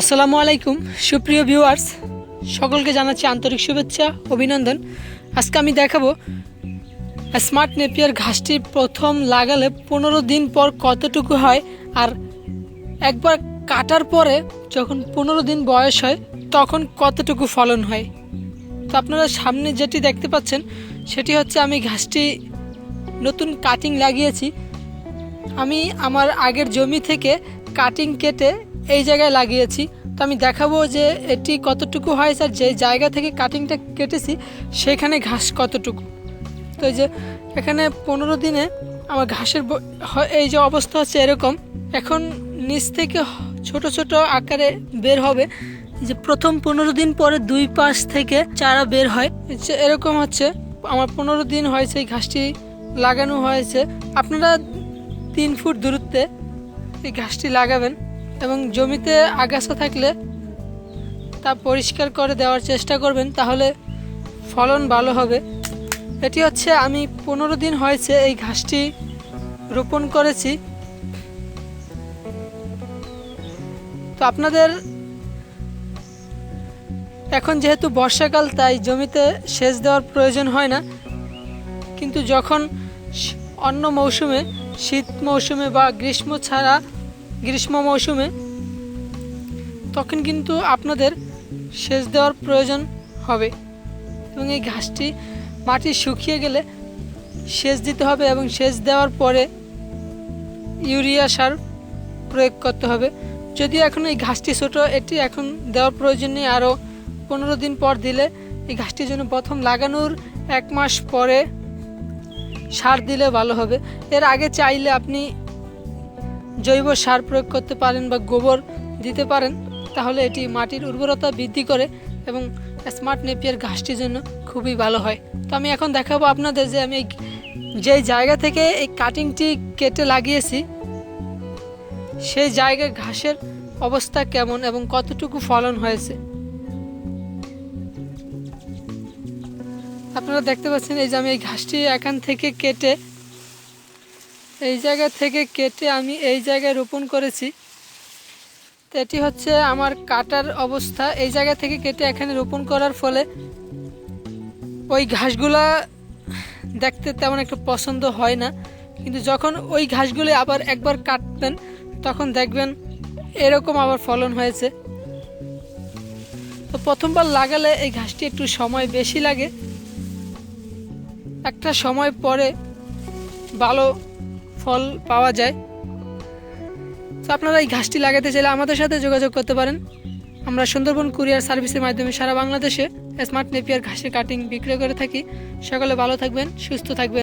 আসসালামু আলাইকুম, সুপ্রিয় ভিউয়ার্স সকলকে জানাচ্ছি আন্তরিক শুভেচ্ছা, অভিনন্দন। আজকে আমি দেখাবো স্মার্ট নেপিয়ার ঘাসটি প্রথম লাগালে পনেরো দিন পর কতটুকু হয় আর একবার কাটার পরে যখন পনেরো দিন বয়স হয়, তখন কতটুকু ফলন হয়। তো আপনারা সামনে যেটি দেখতে পাচ্ছেন, সেটি হচ্ছে আমি ঘাসটি নতুন কাটিং লাগিয়েছি। আমি আমার আগের জমি থেকে কাটিং কেটে এই জায়গায় লাগিয়েছি। তো আমি দেখাবো যে এটি কতটুকু হয়, স্যার। যে জায়গা থেকে কাটিংটা কেটেছি, সেখানে ঘাস কতটুকু। তো এই যে এখানে পনেরো দিনে আমার ঘাসের এই যে অবস্থা হচ্ছে এরকম। এখন নিচ থেকে ছোট ছোট আকারে বের হবে। যে প্রথম পনেরো দিন পরে দুই পাশ থেকে চারা বের হয়। এরকম হচ্ছে। আমার পনেরো দিন হয়েছে এই ঘাসটি লাগানো হয়েছে। আপনারা তিন ফুট দূরত্বে এই ঘাসটি লাগাবেন। এবং জমিতে আগাছা থাকলে তা পরিষ্কার করে দেওয়ার চেষ্টা করবেন, তাহলে ফলন ভালো হবে। এটি হচ্ছে, আমি পনেরো দিন হয়েছে এই ঘাসটি রোপণ করেছি। তো আপনাদের এখন যেহেতু বর্ষাকাল, তাই জমিতে সেচ দেওয়ার প্রয়োজন হয় না। কিন্তু যখন অন্য মৌসুমে, শীত মৌসুমে বা গ্রীষ্ম ছাড়া গ্রীষ্ম মৌসুমে, তখন কিন্তু আপনাদের সেচ দেওয়ার প্রয়োজন হবে এবং এই ঘাসটি মাটি শুকিয়ে গেলে সেচ দিতে হবে এবং সেচ দেওয়ার পরে ইউরিয়া সার প্রয়োগ করতে হবে। যদি এখন এই ঘাসটি ছোট, এটি এখন দেওয়ার প্রয়োজন নেই। আরও পনেরো দিন পর দিলে এই ঘাসটির জন্য প্রথম লাগানোর এক মাস পরে সার দিলে ভালো হবে। এর আগে চাইলে আপনি জৈব সার প্রয়োগ করতে পারেন বা গোবর দিতে পারেন, তাহলে এটি মাটির উর্বরতা বৃদ্ধি করে এবং স্মার্ট নেপিয়ার ঘাসটির জন্য খুবই ভালো হয়। তো আমি এখন দেখাবো আপনাদের যে আমি যে জায়গা থেকে এই কাটিংটি কেটে লাগিয়েছি, সেই জায়গায় ঘাসের অবস্থা কেমন এবং কতটুকু ফলন হয়েছে। আপনারা দেখতে পাচ্ছেন এই যে আমি এই ঘাসটি এখান থেকে কেটে এই জায়গা থেকে কেটে আমি এই জায়গায় রোপণ করেছি। এটি হচ্ছে আমার কাটার অবস্থা। এই জায়গা থেকে কেটে এখানে রোপণ করার ফলে ওই ঘাসগুলা দেখতে তেমন একটা পছন্দ হয় না। কিন্তু যখন ওই ঘাসগুলি আবার একবার কাটবেন, তখন দেখবেন এরকম আবার ফলন হয়েছে। তো প্রথমবার লাগালে এই ঘাসটি একটু সময় বেশি লাগে। একটা সময় পরে ভালো ফল পাওয়া যায়। তো আপনারা এই ঘাসটি লাগাতে চাইলে আমাদের সাথে যোগাযোগ করতে পারেন। আমরা সুন্দরবন কুরিয়ার সার্ভিসের মাধ্যমে সারা বাংলাদেশে স্মার্ট নেপিয়ার ঘাসের কাটিং বিক্রয় করে থাকি। সকলে ভালো থাকবেন, সুস্থ থাকবেন।